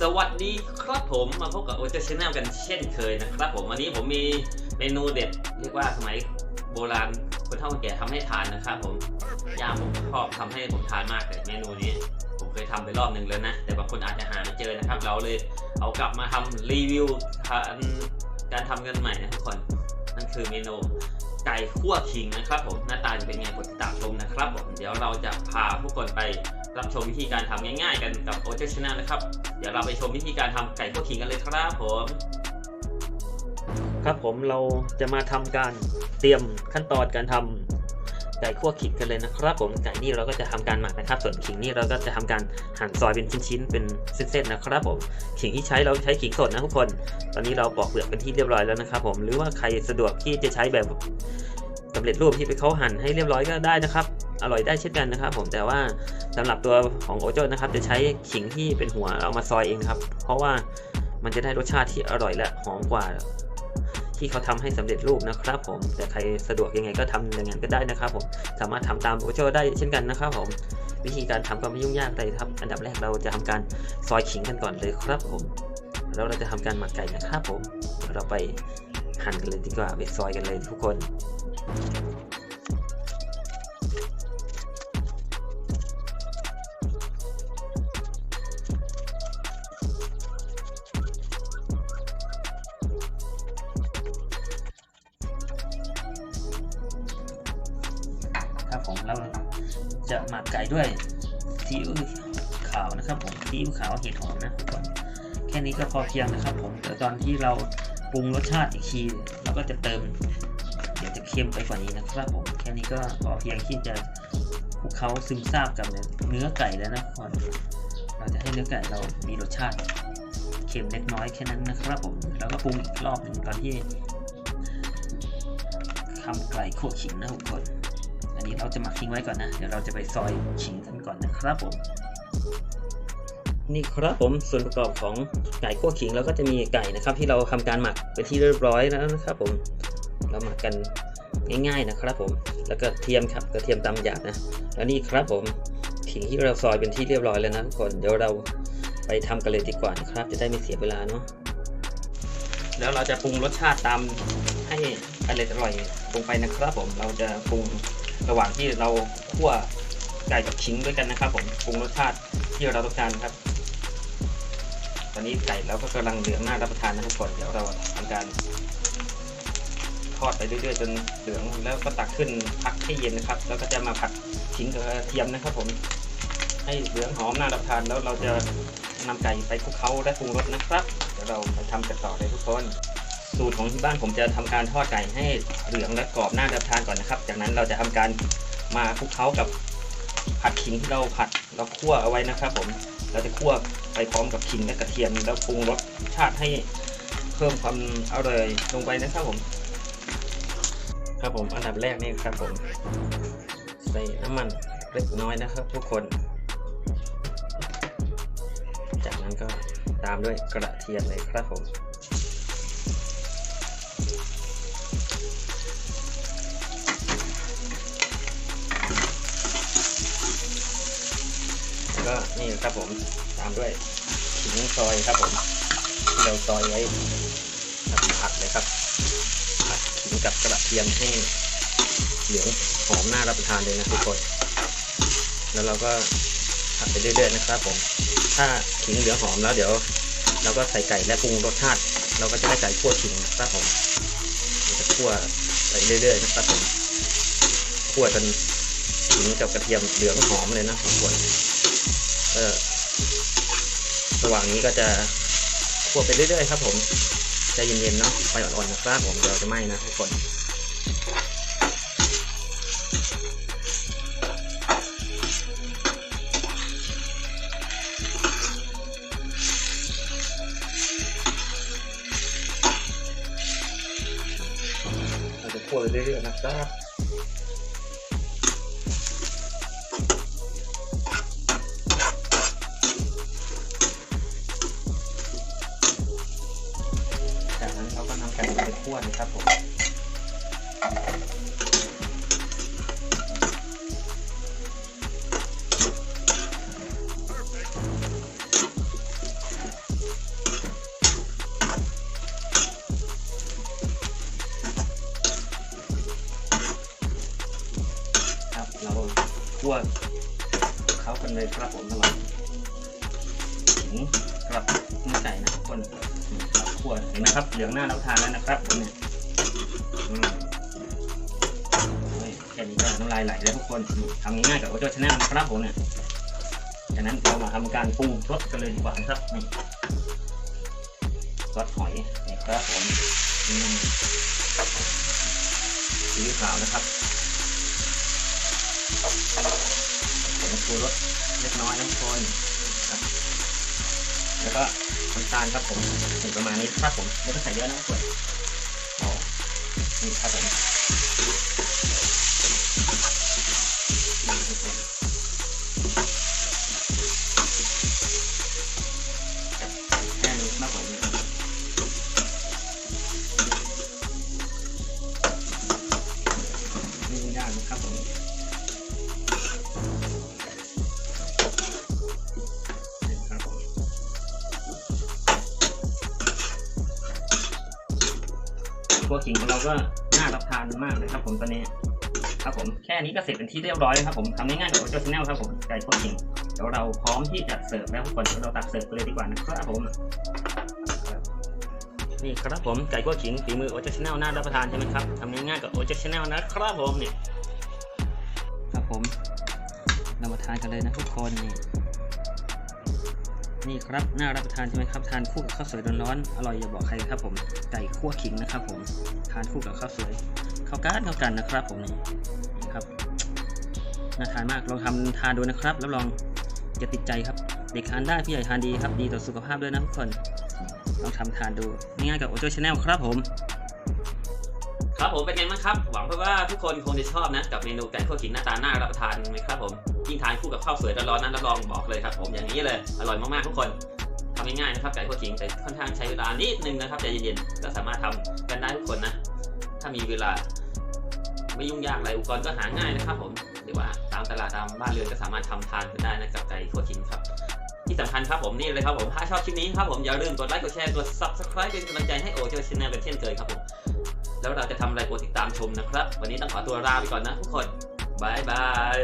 สวัสดีครับผมมาพบกับโอเจอร์ชแนลกันเช่นเคยนะครับผมวันนี้ผมมีเมนูเด็ดเรียกว่าสมัยโบราณคนเฒ่าคนแก่ทำให้ทานนะครับผมย่าผมชอบทำให้ผมทานมากเลยเมนูนี้ ผมเคยทำไปรอบหนึ่งแล้วนะ แต่บางคนอาจจะหาไม่เจอนะครับ เราเลยเอากลับมาทำรีวิวทานการทำกันใหม่นะทุกคนนั่นคือเมนู ไก่คั่วขิงนะครับผมหน้าตาจะเป็นไงกดติดตามชมนะครับผมเดี๋ยวเราจะพาผู้คนไปรับชมวิธีการทำง่าย ๆ กันกับโอเจชนลนะครับเดี๋ยวเราไปชมวิธีการทำไก่คั่วขิงกันเลยครับผมครับผมเราจะมาทำการเตรียมขั้นตอนการทำไก่คั่วขิงกันเลยนะครับ ผมไก่นี่เราก็จะทำการหมักนะครับ ส่วนขิงนี่เราก็จะทำการหั่นซอยเป็นชิ้นๆเป็นเส้นๆนะครับผมขิงที่ใช้เราใช้ขิงสดนะทุกคน ตอนนี้เราปอกเปลือกเป็นที่เรียบร้อยแล้วนะครับ ผมหรือว่าใครสะดวกที่จะใช้แบบ สำเร็จรูปที่ไปเขาหั่นให้เรียบร้อยก็ได้นะครับ อร่อยได้เช่นกันนะครับ ผมแต่ว่าสำหรับตัวของโอโจ้นะครับ จะใช้ขิงที่เป็นหัวเอามาซอยเองครับ เพราะว่ามันจะได้รสชาติที่อร่อยและหอมกว่า ที่เขาทำให้สำเร็จรูปนะครับ ผมแต่ใครสะดวกยังไงก็ทำอย่างนั้นก็ได้นะครับ ผมสามารถทำตามโอโจ้ได้เช่นกันนะครับ ผมวิธีการทำก็ไม่ยุ่งยากเลยครับ อันดับแรกเราจะทำการซอยขิงกันก่อนเลยครับผมแล้วเราจะทำการหมักไก่นะครับผมเราไปหั่นกันเลยดีกว่าไปซอยกันเลยทุกคน ครับผมเราจะหมักไก่ด้วยซีอิ๊วขาวนะครับผมซีอิ๊วขาวเห็ดหอมนะทุกคนแค่นี้ก็พอเพียงนะครับผมแต่ตอนที่เราปรุงรสชาติอีกทีเราก็จะเติม เค็มไปกว่านี้นะครับผมแค่นี้ก็พอเพียงที่จะคลุกเคล้าซึมซาบกับเนื้อไก่แล้วนะทุกคนเราจะให้เนื้อไก่เรามีรสชาติเค็มเล็กน้อยแค่นั้นนะครับผมแล้วก็ปรุงอีกรอบหนึ่งตอนที่ทำไก่โคขิงนะทุกคน อันนี้เราจะหมักทิ้งไว้ก่อนนะ เดี๋ยวเราจะไปซอยขิงกันก่อนนะครับผม นี่ครับผมส่วนประกอบของไก่คั่วขิงเราก็จะมีไก่นะครับ ที่เราทำการหมักเป็นที่เรียบร้อยแล้วนะครับผม เราหมักกัน ง่ายๆนะครับผม แล้วก็เทียมครับกระเทียมตำหยาบนะ แล้วนี่ครับผมขิงที่เราซอยเป็นที่เรียบร้อยแล้วนะทุกคน เดี๋ยวเราไปทำกันเลยดีกว่านะครับ จะได้ไม่เสียเวลาเนาะ แล้วเราจะปรุงรสชาติตามให้อร่อยอร่อยลงไปนะครับผม เราจะปรุงระหว่างที่เราคั่วไก่กับขิงด้วยกันนะครับ ผม ปรุงรสชาติที่เราต้องการครับ ตอนนี้ไก่เราก็กำลังเหลืองน่ารับประทานนะทุกคน เดี๋ยวเราทำการ ทอดไปเรื่อยๆจนเหลืองแล้วก็ตักขึ้นพักให้เย็นนะครับ แล้วก็จะมาผัดขิงกับกระเทียมนะครับผม ให้เหลืองหอมน่ารับทานแล้วเราจะนำไก่ไปคลุกเคล้าและปรุงรสนะครับเดี๋ยวเราไปทำกันต่อเลยทุกคนสูตรของที่บ้านผมจะทำการทอดไก่ให้เหลืองและกรอบน่ารับทานก่อนนะครับ จากนั้นเราจะทำการมาคลุกเคล้ากับผัดขิงที่เราผัดเราคั่วเอาไว้นะครับ ผมเราจะคั่วไปพร้อมกับขิงและกระเทียมแล้วปรุงรสชาติให้เพิ่มความอร่อยลงไปนะครับผม ครับผมอันดับแรกนี่ครับผมใส่น้ำมันเล็กน้อยนะครับ ทุกคน จากนั้นก็ตามด้วยกระเทียมเลยครับผมแล้วก็นี่ครับผมตามด้วยขิงซอยครับผมที่เราซอยไว้ผัดเลยครับ กับกระเทียมให้เหลืองหอมน่ารับประทานเลยนะทุกคน แล้วเราก็ผัดไปเรื่อยๆนะครับผม ถ้าขิงเหลืองหอมแล้วเดี๋ยว เราก็ใส่ไก่และปรุงรสชาติ เราก็จะได้ไก่คั่วขิงนะครับผมจะคั่วไปเรื่อยๆนะครับผมคั่วจนขิงกับกระเทียมเหลืองหอมเลยนะทุกคนเออระหว่างนี้ก็จะคั่วไปเรื่อยๆครับผม ใจเย็นๆเนาะไฟอ่อนๆนะครับผมเดี๋ยวจะไหม้นะทุกคนเราจะคั่วไปเรื่อยๆนะครับ้วนครับผมเราคั่วเขากันเลยครับผมตลอดนี่กลับไม่ใจนะทุกคน นี่ครับคั่วเห็นไหมครับ เหลืองหน้ารับทานแล้วนะครับผมเนี่ยแค่นี้ก็น้ำลายไหลแล้วทุกคนทำง่ายๆกับโอโจชาแนลนะครับผมเนี่ยจากนั้นเรามาทำการปรุงรสกันเลยดีกว่านะครับนี่ซอสหอยนี่ครับผมอืมซีขาวนะครับผงชูรสเล็กน้อยนะทุกคนแล้วก็ น้ำตาลครับผมถึงประมาณนี้ครับผมไม่ต้องใส่เยอะนะทุกคนเอานี่ครับผม ตัวขิงของเราก็น่ารับทานมากเลยครับผมตอนนี้ครับผมแค่นี้ก็เสร็จเป็นที่เรียบร้อยแล้วครับผมทำง่ายๆกับโอโจชแนลครับผมไก่คั่วขิงเดี๋ยวเราพร้อมที่จะเสิร์ฟแล้วทุกคนเดี๋ยวเราตักเสิร์ฟเลยดีกว่านะครับผมนี่ครับผมไก่คั่วขิงฝีมือโอโจชแนลน่ารับประทานใช่ไหมครับทำง่ายๆกับโอโจชแนลนะครับผมเนี่ยครับผมเรามาทานกันเลยนะทุกคนนี่ นี่ครับน่ารับประทานใช่ไหมครับทานคู่กับข้าวสวยร้อนๆอร่อยอย่าบอกใครครับผมไก่คั่วขิงนะครับผมทานคู่กับข้าวสวยข้าวกันข้าวกันนะครับ ผมนี่ครับน่าทานมากลองทำทานดูนะครับรับรองจะติดใจครับ เด็กทานได้พี่ใหญ่ทานดีครับ ดีต่อสุขภาพด้วยนะทุกคนลองทำทานดูง่ายๆกับโอโจชาแนลครับผม ครับผมเป็นไงบ้างครับ หวังว่าทุกคนคงจะชอบนะ กับเมนูไก่คั่วขิงหน้าตาน่ารับประทานไหมครับผมยิ่งทานคู่กับข้าวสวยร้อนๆนั้นรับรองบอกเลยครับผมอย่างนี้เลยอร่อยมากๆทุกคนทำง่ายๆนะครับไก่คั่วขิงแต่ค่อนข้างใช้เวลานิดนึงนะครับใจเย็นๆก็สามารถทำกันได้ทุกคนนะ ถ้ามีเวลา ไม่ยุ่งยากอะไรอุปกรณ์ก็หาง่ายนะครับ ผมเรียกว่าตามตลาดตามบ้านเรือนก็สามารถทำทานกันได้นะกับไก่คั่วขิงครับที่สำคัญครับผมนี่เลยครับผมถ้าชอบคลิปนี้ครับผมอย่าลืมกดไลค์กดแชร์กด subscribe เป็นกำลังใจให้โอเจอชแนลเป็นเช่นเคยครับผม แล้วเราจะทำอะไรโปรดติดตามชมนะครับ วันนี้ต้องขอตัวลาไปก่อนนะทุกคนบายบาย